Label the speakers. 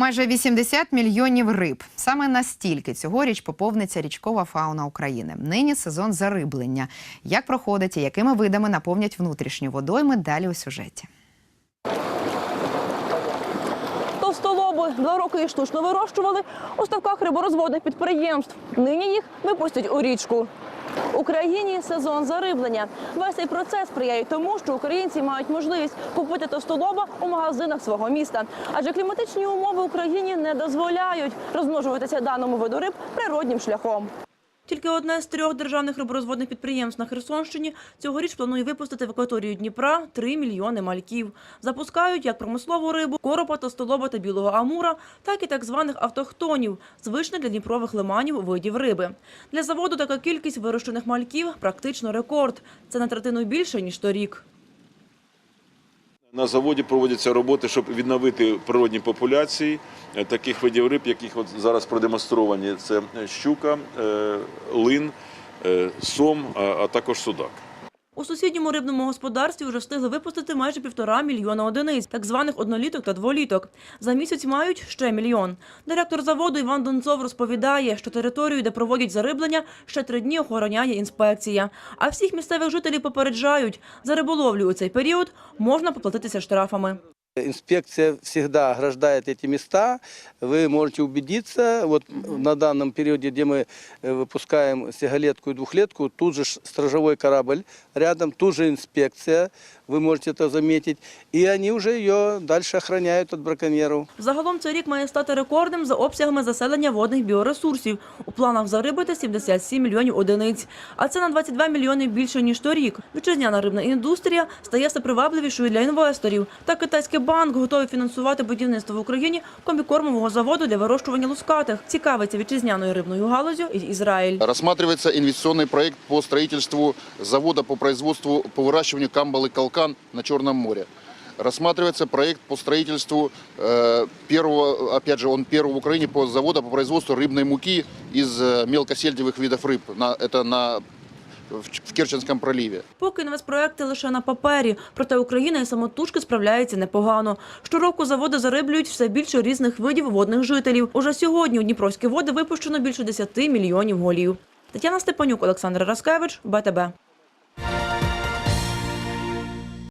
Speaker 1: Майже 80 мільйонів риб. Саме настільки цьогоріч поповниться річкова фауна України. Нині сезон зариблення. Як проходить і якими видами наповнять внутрішні водойми? Далі у сюжеті.
Speaker 2: Товстолоби два роки штучно вирощували у ставках риборозводних підприємств. Нині їх випустять у річку. Україні сезон зариблення. Весь цей процес сприяє тому, що українці мають можливість купити товстолоба у магазинах свого міста. Адже кліматичні умови Україні не дозволяють розмножуватися даному виду риб природнім шляхом. Тільки одне з трьох державних риборозводних підприємств на Херсонщині цьогоріч планує випустити в акваторію Дніпра 3 мільйони мальків. Запускають як промислову рибу, коропа, тостолоба та білого амура, так і так званих автохтонів, звичних для дніпрових лиманів видів риби. Для заводу така кількість вирощених мальків практично рекорд. Це на третину більше, ніж торік.
Speaker 3: На заводі проводяться роботи, щоб відновити природні популяції е, таких видів риб, яких от зараз продемонстровані. Це щука, е, лин, е, сом, а також судак.
Speaker 2: У сусідньому рибному господарстві вже встигли випустити майже півтора мільйона одиниць, так званих одноліток та дволіток. За місяць мають ще мільйон. Директор заводу Іван Донцов розповідає, що територію, де проводять зариблення, ще три дні охороняє інспекція. А всіх місцевих жителів попереджають, за риболовлю у цей період можна поплатитися штрафами.
Speaker 4: Инспекция всегда ограждает эти места. Вы можете убедиться, вот на данном периоде, где мы э, выпускаем сигалетку и двухлетку, тут же ш- стражевой корабль рядом, тут же инспекция, вы можете это заметить. И они уже ее дальше охраняют от браконьеров.
Speaker 2: Загалом цей рік має стати рекордним за обсягами заселення водних біоресурсів. У планах зарибити 77 мільйонів одиниць. А це на 22 мільйони більше, ніж торік. Вітчизняна рибна індустрія стає все привабливішою для інвесторів. Та китайський банк готовий фінансувати будівництво в Україні комбікормового заводу для вирощування лускатих. Цікавиться вітчизняною рибною галузю і Ізраїль.
Speaker 5: Рассматривается инвестиционный проект по строительству завода по производству, по выращиванию камбалы «Калкан» на Черном море. Рассматривается проект по строительству э, первого, опять же, он первый в Украине по завода по производству рыбной муки из э, мелкосельдевых видов рыб. На, это на, в, Керченському в
Speaker 2: Поки інвестпроекти лише на папері, проте Україна і самотужки справляється непогано. Щороку заводи зариблюють все більше різних видів водних жителів. Уже сьогодні у Дніпровські води випущено більше 10 мільйонів голів. Тетяна Степанюк, Олександр Раскевич, БТБ.